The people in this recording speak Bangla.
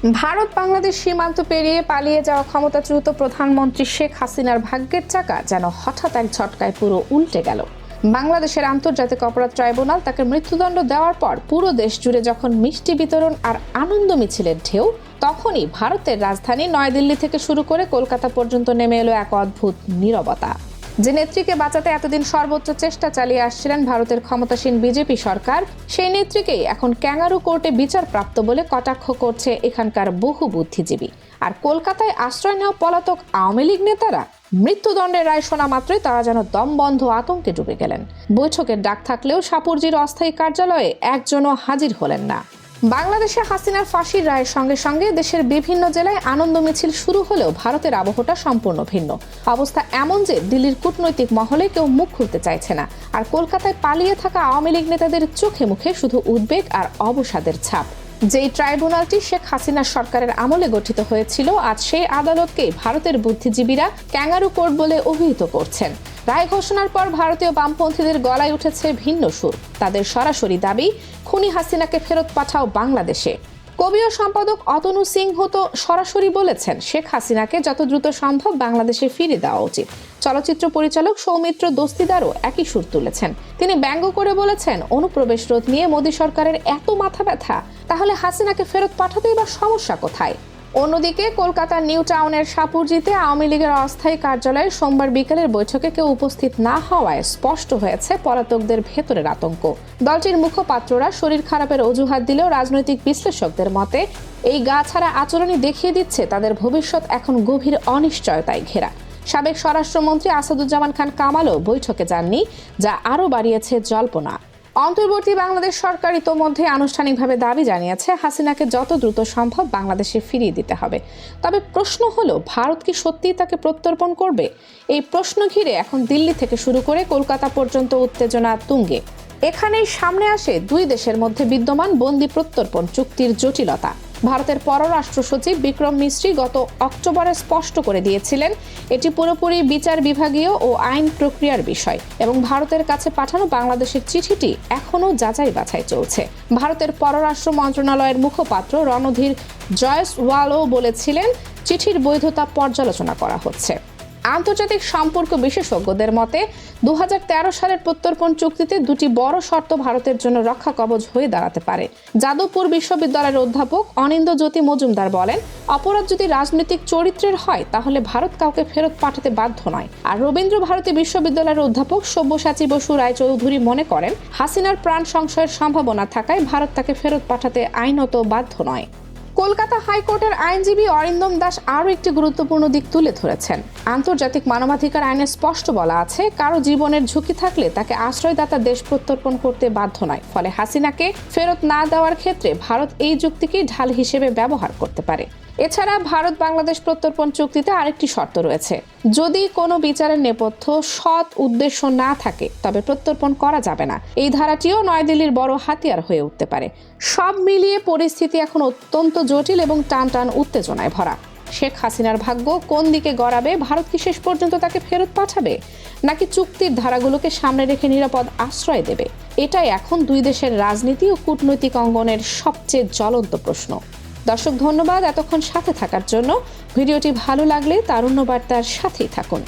ভারত বাংলাদেশ সীমান্ত পেরিয়ে পালিয়ে যাওয়া ক্ষমতাচ্যুত প্রধানমন্ত্রী শেখ হাসিনার ভাগ্যের চাকা যেন হঠাৎ এক ঝটকায় পুরো উল্টে গেল। বাংলাদেশের আন্তর্জাতিক অপরাধ ট্রাইব্যুনাল তাকে মৃত্যুদণ্ড দেওয়ার পর পুরো দেশ জুড়ে যখন মিষ্টি বিতরণ আর আনন্দ মিছিলের ঢেউ, তখনই ভারতের রাজধানী নয়াদিল্লি থেকে শুরু করে কলকাতা পর্যন্ত নেমে এলো এক অদ্ভুত নীরবতা। যে নেত্রীকে বাঁচাতে এতদিন সর্বোচ্চ চেষ্টা চালিয়ে আসছিলেন ভারতের ক্ষমতাসীন বিজেপি সরকার, সেই নেত্রীকেই এখন ক্যাঙ্গারু কোর্টে বিচারপ্রাপ্ত বলে কটাক্ষ করছে এখানকার বহু বুদ্ধিজীবী। আর কলকাতায় আশ্রয় নেওয়া পলাতক আওয়ামী লীগ নেতারা, মৃত্যুদণ্ডের রায় শোনা মাত্রই তারা যেন দমবন্ধ আতঙ্কে ডুবে গেলেন। বৈঠকের ডাক থাকলেও সাপুরজির অস্থায়ী কার্যালয়ে একজনও হাজির হলেন না। বাংলাদেশে হাসিনার ফাঁসির রায়ের সঙ্গে সঙ্গে দেশের বিভিন্ন জেলায় আনন্দ মিছিল শুরু হলেও ভারতের আবহটা সম্পূর্ণ ভিন্ন। অবস্থা এমন যে দিল্লির কূটনৈতিক মহলে কেউ মুখ খুলতে চাইছে না। আর কলকাতায় পালিয়ে থাকা আওয়ামী লীগ নেতাদের চোখে মুখে শুধু উদ্বেগ আর অবসাদের ছাপ। যেই ট্রাইব্যুনালটি শেখ হাসিনা সরকারের আমলে গঠিত হয়েছিল, আজ সেই আদালতকে ভারতের বুদ্ধিজীবীরা ক্যাঙ্গারু কোর্ট বলে অভিহিত করছেন। রায় ঘোষণার পর ভারতীয় বামপন্থীদের গলায় উঠেছে ভিন্ন সুর। তাদের সরাসরি দাবি, খুনি হাসিনাকে ফেরত পাঠাও বাংলাদেশে। কবি ও সম্পাদক অতনু সিংহ তো সরাসরি বলেছেন, শেখ হাসিনাকে যত দ্রুত সম্ভব বাংলাদেশে ফিরে দেওয়া উচিত। চলচ্চিত্র পরিচালক সৌমিত্র দস্তিদারও একই সুর তুলেছেন। তিনি ব্যঙ্গ করে বলেছেন, অনুপ্রবেশ রোধ নিয়ে মোদী সরকারের এত মাথা ব্যথা, তাহলে হাসিনাকে ফেরত পাঠাতেই বা সমস্যা কোথায়? অন্যদিকে, কলকাতার নিউ টাউনের সাপুরজিতে আওয়ামী লীগের অস্থায়ী কার্যালয়ে সোমবার বিকেলের বৈঠকে কেউ উপস্থিত না হওয়ায় স্পষ্ট হয়েছে পলাতকদের ভেতরের আতঙ্ক। দলটির মুখপাত্ররা শরীর খারাপের অজুহাত দিলেও রাজনৈতিক বিশ্লেষকদের মতে, এই গা ছাড়া আচরণই দেখিয়ে দিচ্ছে তাদের ভবিষ্যৎ এখন গভীর অনিশ্চয়তায় ঘেরা। সাবেক স্বরাষ্ট্রমন্ত্রী আসাদুজ্জামান খান কামালও বৈঠকে যাননি, যা আরও বাড়িয়েছে জল্পনা। অন্তর্বর্তী বাংলাদেশ সরকার ইতোমধ্যে আনুষ্ঠানিকভাবে দাবি জানিয়েছে, হাসিনাকে যত দ্রুত সম্ভব বাংলাদেশে ফিরিয়ে দিতে হবে। তবে প্রশ্ন হলো, ভারত কি সত্যিই তাকে প্রত্যর্পণ করবে? এই প্রশ্ন ঘিরে এখন দিল্লি থেকে শুরু করে কলকাতা পর্যন্ত উত্তেজনা তুঙ্গে। এখানেই সামনে আসে দুই দেশের মধ্যে বিদ্যমান বন্দি প্রত্যর্পণ চুক্তির জটিলতা। ভারতের পররাষ্ট্র সচিব বিক্রম মিশ্রী গত অক্টোবরে স্পষ্ট করে দিয়েছিলেন, এটি পুরোপুরি বিচার বিভাগীয় ও আইন প্রক্রিয়ার বিষয় এবং ভারতের কাছে পাঠানো বাংলাদেশের চিঠিটি এখনও যাচাই বাছাই চলছে। ভারতের পররাষ্ট্র মন্ত্রণালয়ের মুখপাত্র রণধীর জয়স ওয়ালও বলেছিলেন, চিঠির বৈধতা পর্যালোচনা করা হচ্ছে। আন্তর্জাতিক সম্পর্ক বিশেষজ্ঞদের মতে দু হাজার তেরো সালের প্রত্যর্পণ চুক্তিতে দুটি বড় শর্ত ভারতের জন্য রক্ষা কবচ হয়ে দাঁড়াতে পারে। যাদবপুর বিশ্ববিদ্যালয়ের অধ্যাপক অনিন্দ জ্যোতি মজুমদার বলেন, অপরাধ যদি রাজনৈতিক চরিত্রের হয়, তাহলে ভারত কাউকে ফেরত পাঠাতে বাধ্য নয়। আর রবীন্দ্র ভারতী বিশ্ববিদ্যালয়ের অধ্যাপক সব্যসাচী বসু রায়চৌধুরী মনে করেন, হাসিনার প্রাণ সংশয়ের সম্ভাবনা থাকায় ভারত তাকে ফেরত পাঠাতে আইনত বাধ্য নয়। কলকাতা হাইকোর্টের আইনজীবী অরিন্দম দাস আরও একটি গুরুত্বপূর্ণ দিক তুলে ধরেছেন। আন্তর্জাতিক মানবাধিকার আইনে স্পষ্ট বলা আছে, কারও জীবনের ঝুঁকি থাকলে তাকে আশ্রয়দাতা দেশ প্রত্যর্পণ করতে বাধ্য নয়। ফলে হাসিনাকে ফেরত না দেওয়ার ক্ষেত্রে ভারত এই যুক্তিকেই ঢাল হিসেবে ব্যবহার করতে পারে। এছাড়া ভারত বাংলাদেশ প্রত্যর্পণ চুক্তিতে আরেকটি শর্ত রয়েছে। যদি কোনো বিচারের নেপথ্য সৎ উদ্দেশ্য না থাকে, তবে প্রত্যর্পণ করা যাবে না। এই ধারাটিও নয়াদিল্লির বড় হাতিয়ার হয়ে উঠতে পারে। সব মিলিয়ে পরিস্থিতি এখন অত্যন্ত জটিল এবং টান টান উত্তেজনায় ভরা। শেখ হাসিনার ভাগ্য কোন দিকে গড়াবে, ভারত কি শেষ পর্যন্ত তাকে ফেরত পাঠাবে, নাকি চুক্তির ধারাগুলোকে সামনে রেখে নিরাপদ আশ্রয় দেবে? এটাই এখন দুই দেশের রাজনীতি ও কূটনৈতিক অঙ্গনের সবচেয়ে জ্বলন্ত প্রশ্ন। দর্শক ধন্যবাদ এতক্ষণ সাথে থাকার জন্য। ভিডিওটি ভালো লাগলে তারুণ্য বার্তার সাথেই থাকুন।